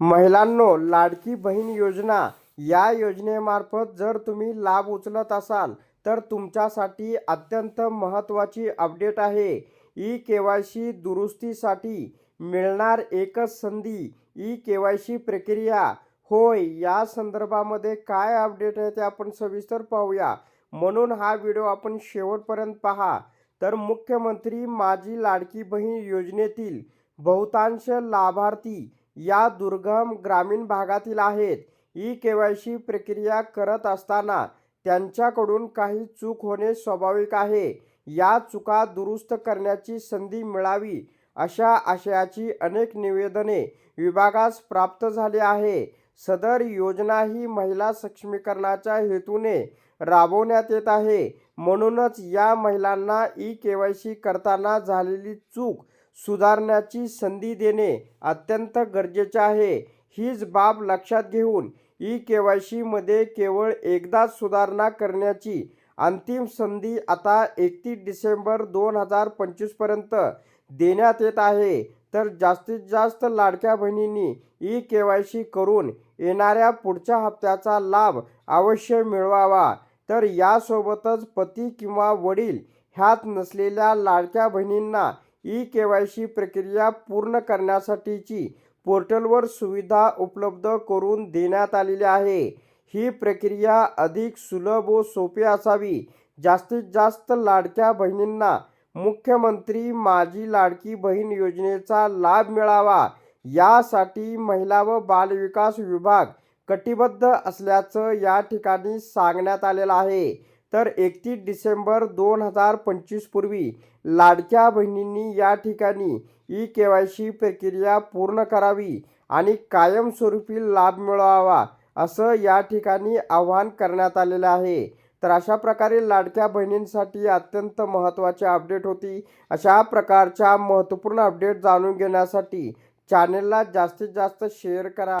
महिलांनो लाडकी बहीण योजना. या योजनेमार्फत जर तुम्ही लाभ उचलत असाल तर तुमच्यासाठी अत्यंत महत्त्वाची अपडेट आहे. ई के वाय सी दुरुस्तीसाठी मिळणार एकच संधी ई के वाय सी प्रक्रिया. होय या संदर्भामध्ये काय अपडेट आहे ते आपण सविस्तर पाहूया. म्हणून हा व्हिडिओ आपण शेवटपर्यंत पहा. तर मुख्यमंत्री माझी लाडकी बहीण योजनेतील बहुतांश लाभार्थी या दुर्गम ग्रामीण भागातील आहेत. ई के वाय सी प्रक्रिया करत असताना त्यांच्याकडून काही चूक होणे स्वाभाविक आहे. या चुका दुरुस्त करण्याची संधी मिळावी अशा आशयाची अनेक निवेदने विभागास प्राप्त झाली आहे. सदर योजना ही महिला सक्षमीकरणाच्या हेतूने राबवण्यात येत आहे. म्हणूनच या महिलांना ई के वाय सी करताना झालेली चूक सुधारण्याची संधी देणे अत्यंत गरजेचे आहे. हीच बाब लक्षात घेऊन ई के वाय सीमध्ये केवळ एकदाच सुधारणा करण्याची अंतिम संधी आता एकतीस डिसेंबर दोन हजार पंचवीसपर्यंत देण्यात येत आहे. तर जास्तीत जास्त लाडक्या बहिणींनी ई के वाय सी करून येणाऱ्या पुढच्या हप्त्याचा लाभ अवश्य मिळवावा. तर यासोबतच पती किंवा वडील ह्यात नसलेल्या लाडक्या बहिणींना ई के वाय सी प्रक्रिया पूर्ण करण्यासाठीची पोर्टलवर सुविधा उपलब्ध करून देण्यात आलेली आहे. ही प्रक्रिया अधिक सुलभ व सोपी असावी. जास्तीत जास्त लाडक्या बहिणींना मुख्यमंत्री माझी लाडकी बहीण योजनेचा लाभ मिळावा. यासाठी महिला व बालविकास विभाग कटिबद्ध असल्याचं या ठिकाणी सांगण्यात आलेलं आहे. तर एकतीस डिसेंबर दोन हजार पंचवीसपूर्वी लाडक्या बहिणींनी या ठिकाणी ई के वाय सी प्रक्रिया पूर्ण करावी आणि कायमस्वरूपी लाभ मिळवावा असं या ठिकाणी आवाहन करण्यात आलेलं आहे. तर अशा प्रकारे लाडक्या बहिणींसाठी अत्यंत महत्त्वाची अपडेट होती. अशा प्रकारच्या महत्त्वपूर्ण अपडेट जाणून घेण्यासाठी चॅनेलला जास्तीत जास्त शेअर करा.